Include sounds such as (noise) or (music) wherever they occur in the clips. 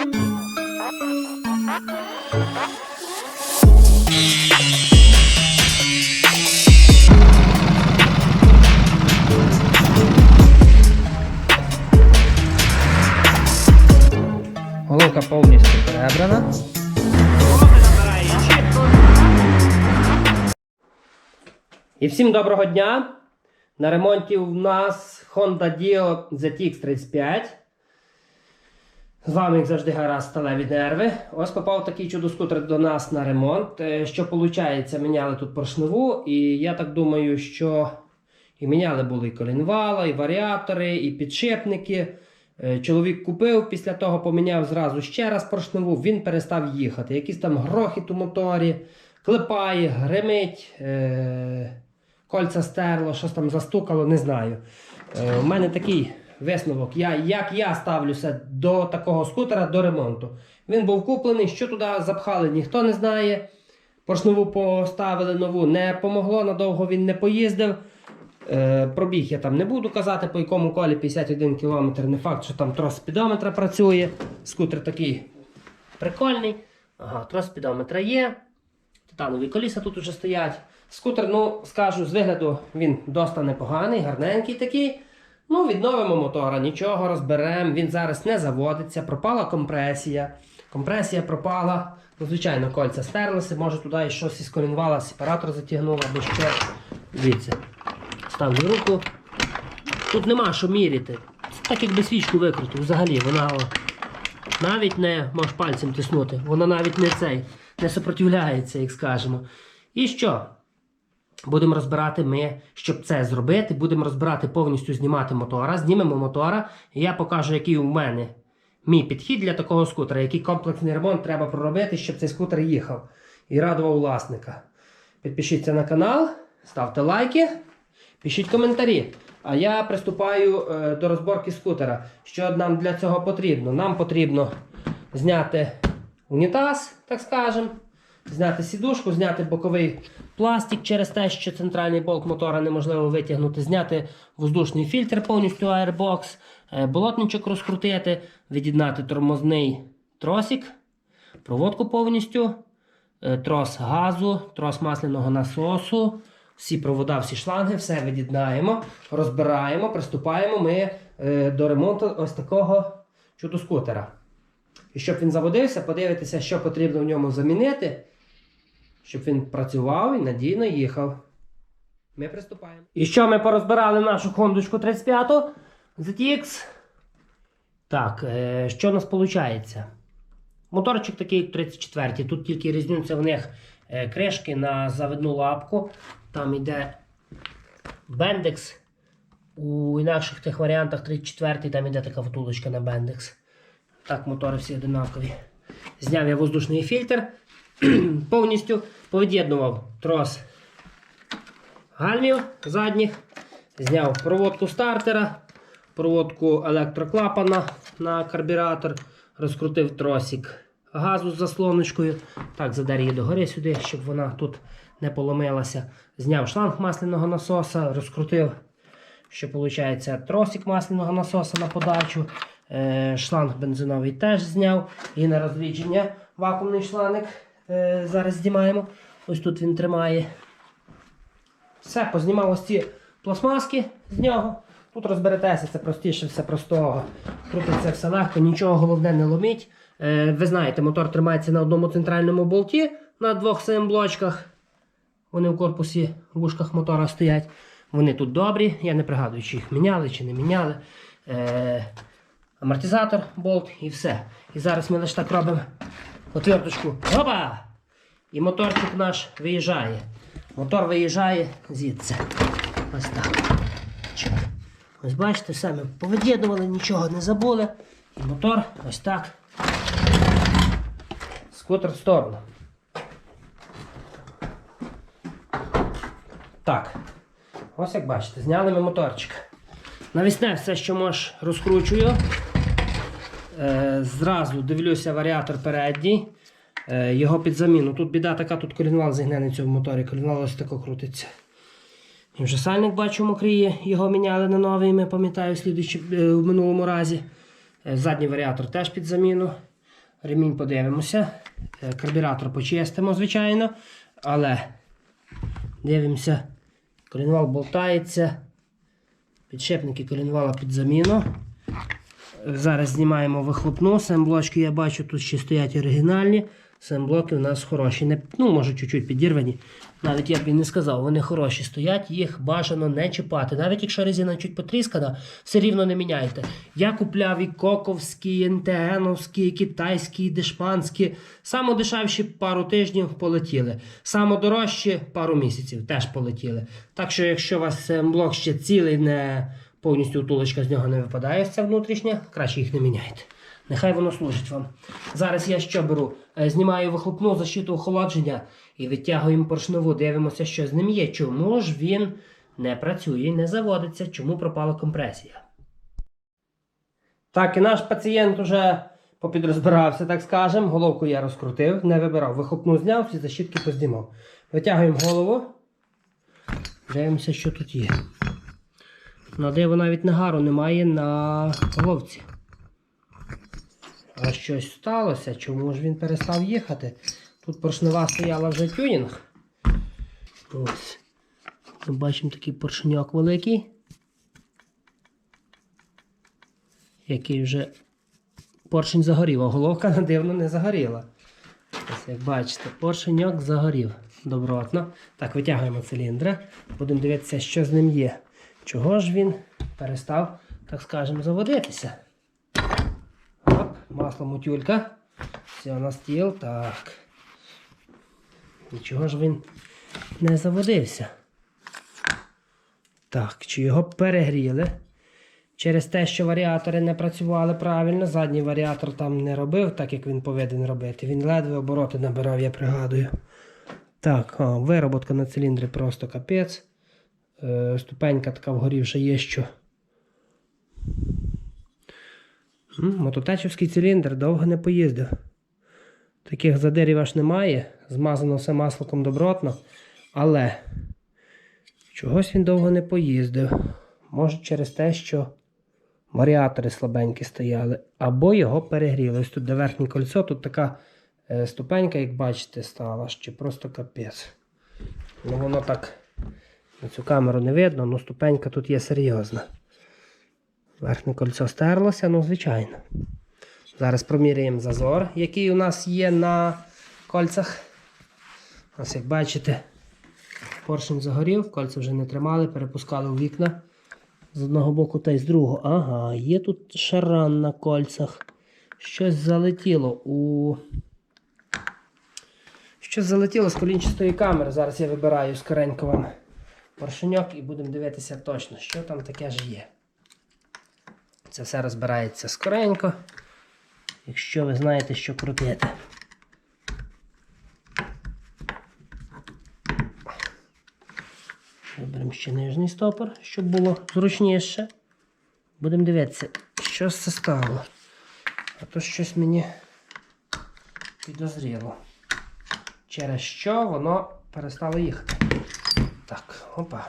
Головка повністю перебрана. І всім доброго дня! На ремонті у нас Honda Dio ZX35. З вами, як завжди, гаразд сталеві нерви. Ось попав такий чудо-скутер до нас на ремонт. Е, Що виходить, міняли тут поршневу, і я так думаю, що і міняли були і колінвала, і варіатори, і підшипники. Е, Чоловік купив, після того поміняв зразу ще раз поршневу, він перестав їхати. Якийсь там грохіт у моторі, клепає, гримить, е- кольця стерло, щось там застукало, не знаю. У мене такий висновок. Я, як я ставлюся до такого скутера, до ремонту. Він був куплений, що туди запхали, ніхто не знає. Поршневу поставили нову, не помогло, надовго він не поїздив. Е, пробіг я там не буду казати, по якому колі 51 км. Не факт, що там трос спідометра працює. Скутер такий прикольний. Ага, трос спідометра є. Титанові коліса тут уже стоять. Скутер, ну, скажу, з вигляду він доста непоганий, гарненький такий. Ну, відновимо мотора, нічого, розберемо. Він зараз не заводиться, пропала компресія. Компресія пропала. Ну, звичайно, кольця стерлися, може туди щось із колінвала, сепаратор затягнуло або ще. Дивіться. Ставлю руку. Тут нема що міряти. Так якби свічку викрутив взагалі. Вона навіть не можеш пальцем тиснути. Вона навіть не цей, не сопротивляється, як скажемо. І що? Будемо розбирати ми, щоб це зробити, будемо розбирати повністю знімати мотора. Знімемо мотора, і я покажу, який у мене мій підхід для такого скутера, який комплексний ремонт треба проробити, щоб цей скутер їхав і радував власника. Підпишіться на канал, ставте лайки, пишіть коментарі. А я приступаю е, до розборки скутера. Що нам для цього потрібно? Нам потрібно зняти унітаз, так скажемо. Зняти сідушку, зняти боковий пластик через те, що центральний болт мотора неможливо витягнути, зняти воздушний фільтр повністю Airbox, е, болотничок розкрутити, від'єднати тормозний тросик, проводку повністю, е, трос газу, трос масляного насосу, всі провода, всі шланги, все від'єднаємо, розбираємо, приступаємо ми е, до ремонту ось такого чудо-скутера. І щоб він заводився, подивитися, що потрібно в ньому замінити, щоб він працював і надійно їхав. Ми приступаємо. І що ми порозбирали нашу хондочку 35 ZX? Так, е, що у нас виходить? Моторчик такий 34 Тут тільки різниця в них е, кришки на завидну лапку. Там йде бендекс. У інакших тих варіантах 34-й там йде така втулочка на бендекс. Так, мотори всі одинакові. Зняв я воздушний фільтр. (clears throat) Повністю повід'єднував трос гальмів задніх. Зняв проводку стартера, проводку електроклапана на карбюратор, розкрутив тросик газу з заслоночкою. Так, задер її догори сюди, щоб вона тут не поломилася. Зняв шланг масляного насоса, розкрутив, що виходить, тросик масляного насоса на подачу. Е, шланг бензиновий теж зняв. І на розрідження вакуумний шланг е, зараз знімаємо. Ось тут він тримає. Все, познімав ось ці пластмаски з нього. Тут розберетеся, це простіше все простого. Крутиться все легко, нічого головне не ломіть. Е, ви знаєте, мотор тримається на одному центральному болті на двох блочках. Вони в корпусі в вушках мотора стоять. Вони тут добрі. Я не пригадую, чи їх міняли, чи не міняли. Е, амортизатор, болт і все. І зараз ми лише так робимо отверточку. Опа! І моторчик наш виїжджає. Мотор виїжджає звідси. Ось так. Ось бачите, все ми повід'єднували, нічого не забули. І мотор ось так. Скутер в сторону. Так. Ось як бачите, зняли ми моторчик. Навісне все, що можеш, розкручую. Е, зразу дивлюся варіатор передній. Е, його під заміну. Тут біда така, тут колінвал зігнений в моторі. Колінвал ось тако крутиться. І вже сальник бачу мокріє, його міняли на новий, ми пам'ятаю, е, в минулому разі. Задній варіатор теж під заміну. Ремінь подивимося. Карбюратор почистимо, звичайно. Але дивимося, колінвал болтається. Підшипники колінвала під заміну. Зараз знімаємо вихлопну. Семблочки я бачу, тут ще стоять оригінальні. Семблоки у нас хороші. Не, ну, може, чуть-чуть підірвані. Навіть я б і не сказав, вони хороші стоять, їх бажано не чіпати. Навіть якщо резина чуть потріскана, все рівно не міняйте. Я купляв і коковські, і НТНовські, і китайські, і дешпанські. Само дешевші пару тижнів полетіли. Само дорожчі пару місяців теж полетіли. Так що, якщо у вас блок ще цілий, не повністю втулочка з нього не випадає, ця внутрішня, краще їх не міняйте. Нехай воно служить вам. Зараз я що беру? Е, Знімаю вихлопну защиту охолодження і витягуємо поршневу. Дивимося, що з ним є. Чому ж він не працює, не заводиться, чому пропала компресія. Так, і наш пацієнт уже попідрозбирався, так скажемо. Головку я розкрутив, не вибирав. Вихлопну зняв, всі защитки познімав. Витягуємо голову. Дивимося, що тут є. На диво навіть нагару немає на головці. А щось сталося, чому ж він перестав їхати? Тут поршнева стояла вже тюнінг. Ось. Ми бачимо такий поршеньок великий. Який вже поршень загорів, а головка на дивно не загоріла. Ось як бачите, поршеньок загорів добротно. Так, витягуємо циліндра. Будемо дивитися, що з ним є. Чого ж він перестав, так скажемо, заводитися? Оп, масло мутюлька. Все на стіл. Так. Нічого ж він не заводився. Так, чи його перегріли? Через те, що варіатори не працювали правильно, задній варіатор там не робив, так як він повинен робити. Він ледве обороти набирав, я пригадую. Так, о, вироботка на циліндрі просто капець. Е, ступенька така вгорі вже є що. М, Мототечівський циліндр довго не поїздив. Таких задирів аж немає. Змазано все масликом добротно. Але чогось він довго не поїздив. Може через те, що варіатори слабенькі стояли, або його перегріли. Ось тут де верхнє кольцо, тут така е, ступенька, як бачите, стала, ще просто капець. Ну воно так цю камеру не видно, але ступенька тут є серйозна. Верхнє кольцо стерлося, ну звичайно. Зараз проміряємо зазор, який у нас є на кольцях. Ось як бачите, поршень загорів, кольця вже не тримали, перепускали у вікна з одного боку та й з другого. Ага, є тут шаран на кольцях. Щось залетіло у. Щось залетіло з колінчастої камери. Зараз я вибираю скоренько вам поршеньок і будемо дивитися точно, що там таке ж є. Це все розбирається скоренько. Якщо ви знаєте, що крутити. Виберемо ще нижній стопор, щоб було зручніше. Будемо дивитися, що це стало. А то щось мені підозріло. Через що воно перестало їхати. Так, опа.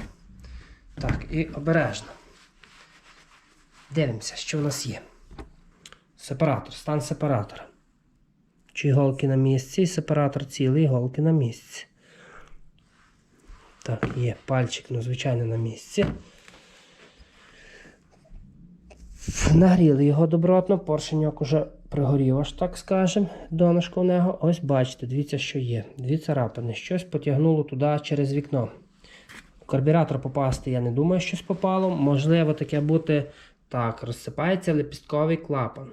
Так, і обережно. Дивимося, що в нас є. Сепаратор, стан сепаратора. Чи голки на місці, і сепаратор цілий, голки на місці. Так, є пальчик, ну, звичайно, на місці. Нагріли його добротно, поршеньок уже пригорів, аж так скажем, донышко в нього. Ось бачите, дивіться, що є. Дві царапини. Щось потягнуло туди через вікно. Карбюратор попасти, я не думаю, щось попало. Можливо, таке бути. Так, розсипається лепістковий клапан.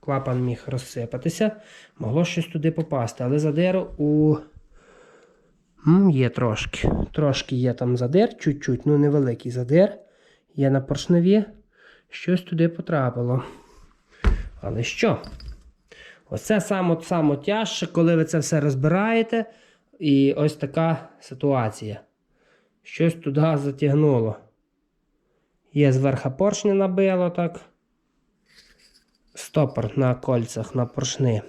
Клапан міг розсипатися, могло щось туди попасти, але задиру у. М, Є трошки. Трошки є там задир, чуть-чуть, ну невеликий задир. Є на поршневі. Щось туди потрапило. Але що? Оце саме, саме тяжче, коли ви це все розбираєте. І ось така ситуація. Щось туди затягнуло. Є зверха поршня набило так. Стопор на кольцях на поршни.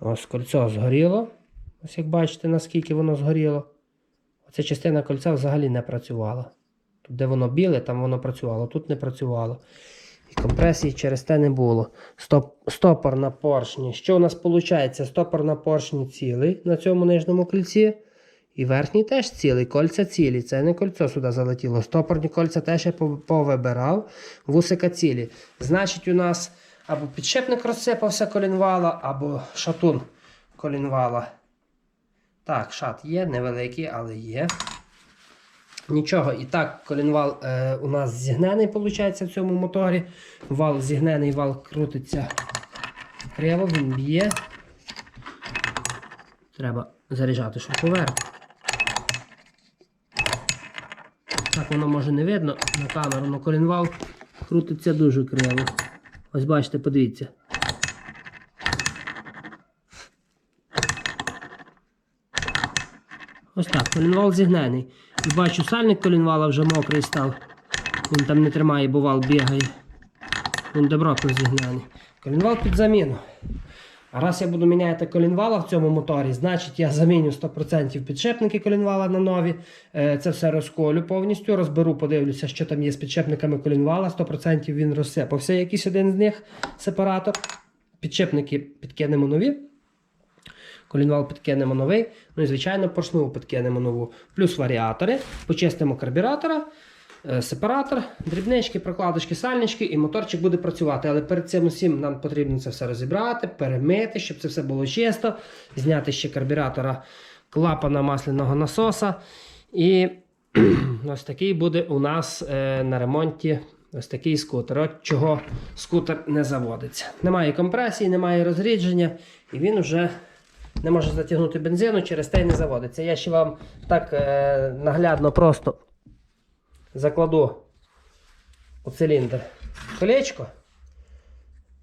Ось кольцо згоріло. Ось як бачите, наскільки воно згоріло. Оця частина кольця взагалі не працювала. Тут, де воно біле, там воно працювало, тут не працювало. І компресії через те не було. Стоп, стопор на поршні. Що у нас виходить? Стопор на поршні цілий на цьому нижньому кільці. І верхній теж цілий, кольця цілі. Це не кольцо сюди залетіло. Стопорні кольця теж я повибирав. Вусика цілі. Значить, у нас або підшипник розсипався колінвала, або шатун колінвала. Так, шат є, невеликий, але є. Нічого, і так, колінвал е, у нас зігнений, виходить, в цьому моторі. Вал зігнений, вал крутиться криво, він б'є. Треба заряджати шуруповерт. Воно може не видно на камеру, але колінвал крутиться дуже криво. Ось бачите, подивіться. Ось так, колінвал зігнений. Бачу, сальник колінвала вже мокрий став. Він там не тримає, бо вал бігає. Він добротно зігнаний. Колінвал під заміну. А раз я буду міняти колінвала в цьому моторі, значить я заміню 100% підшипники колінвала на нові. Е, Це все розколю повністю, розберу, подивлюся, що там є з підшипниками колінвала. 100% він розсипався. Якийсь один з них сепаратор. Підшипники підкинемо нові. Колінвал підкинемо новий. Ну і, звичайно, поршневу підкинемо нову. Плюс варіатори. Почистимо карбюратора, сепаратор, дрібнички, прокладочки, сальнички, і моторчик буде працювати. Але перед цим усім нам потрібно це все розібрати, перемити, щоб це все було чисто, зняти ще карбюратора клапана масляного насоса. І (clears throat) ось такий буде у нас е, на ремонті. Ось такий скутер. От чого скутер не заводиться. Немає компресії, немає розрідження, і він вже не може затягнути бензину, через те й не заводиться. Я ще вам так е, наглядно просто закладу у циліндр колечко.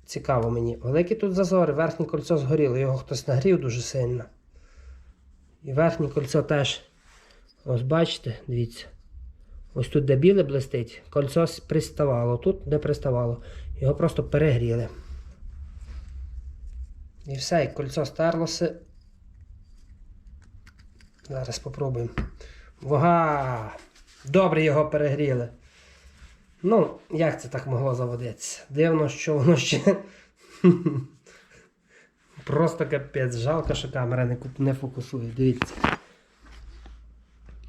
Цікаво мені. Великі тут зазори, верхнє кольцо згоріло, його хтось нагрів дуже сильно. І верхнє кольцо теж. Ось бачите, дивіться. Ось тут, де біле блистить, кольцо приставало, тут не приставало. Його просто перегріли. І все, і кольцо стерлося. Зараз спробуємо. Вага! Добре його перегріли. Ну, як це так могло заводитися? Дивно, що воно ще. (laughs) Просто капець. Жалко, що камера не, фокусує. Дивіться.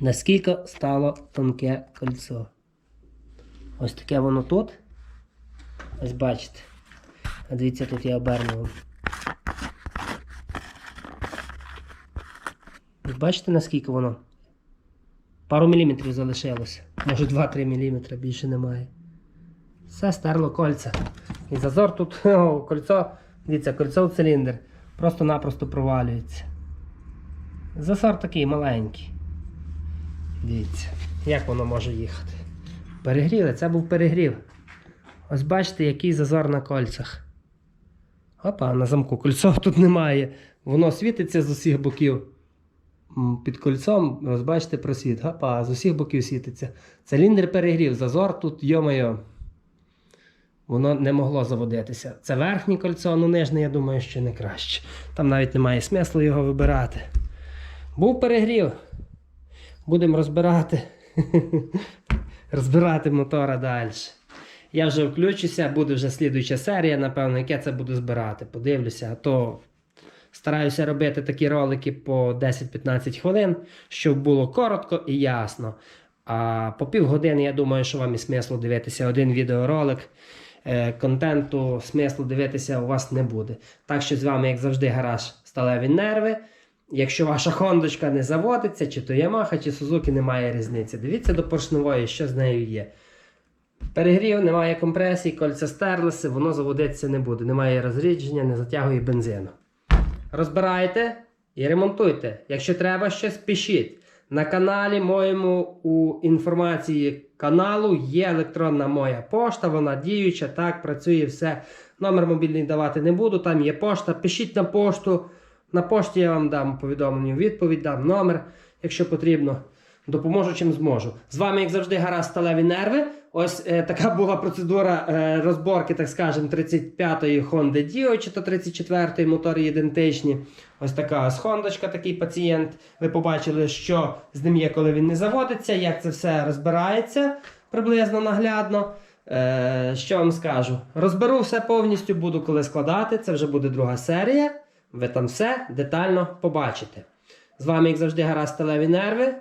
Наскільки стало тонке кольцо. Ось таке воно тут. Ось бачите. А дивіться, тут я обернув. Бачите, наскільки воно? Пару міліметрів залишилося. Може 2-3 міліметри, більше немає. Все стерло кольця. І зазор тут, (laughs) о, кольцо, дивіться, кольцо в циліндр. Просто-напросто провалюється. Зазор такий маленький. Дивіться, як воно може їхати. Перегріли, це був перегрів. Ось бачите, який зазор на кольцях. Опа, на замку кольцо (laughs) тут немає. Воно світиться з усіх боків. Під кольцом, ось бачите, просвіт. Опа, з усіх боків світиться. Циліндр перегрів, зазор тут, йо-моє. Воно не могло заводитися. Це верхнє кольцо, ну нижнє, я думаю, що не краще. Там навіть немає смислу його вибирати. Був перегрів. Будемо розбирати. (laughs) розбирати мотора далі. Я вже включуся, буде вже слідуюча серія, напевно, яке це буду збирати. Подивлюся, а то стараюся робити такі ролики по 10-15 хвилин, щоб було коротко і ясно. А по півгодини, я думаю, що вам і смислу дивитися один відеоролик. Е, Контенту смислу дивитися у вас не буде. Так що з вами, як завжди, гараж сталеві нерви. Якщо ваша хондочка не заводиться, чи то Yamaha, чи Suzuki, немає різниці. Дивіться до поршневої, що з нею є. Перегрів, немає компресії, кольця стерлися, воно заводитися не буде. Немає розрідження, не затягує бензину. Розбирайте і ремонтуйте. Якщо треба щось, пишіть. На каналі моєму у інформації каналу є електронна моя пошта, вона діюча, так, працює все. Номер мобільний давати не буду, там є пошта. Пишіть на пошту. На пошті я вам дам повідомлення, відповідь, дам номер, якщо потрібно. Допоможу чим зможу. З вами, як завжди, гаразд сталеві нерви. Ось е, така була процедура е, розборки, так скажемо, 35-ї Honda Dio, чи то 34-ї мотори ідентичні. Ось така ось хондочка, такий пацієнт. Ви побачили, що з ним є, коли він не заводиться, як це все розбирається приблизно наглядно. Е, що вам скажу? Розберу все повністю, буду коли складати. Це вже буде друга серія. Ви там все детально побачите. З вами, як завжди, гаразд сталеві нерви.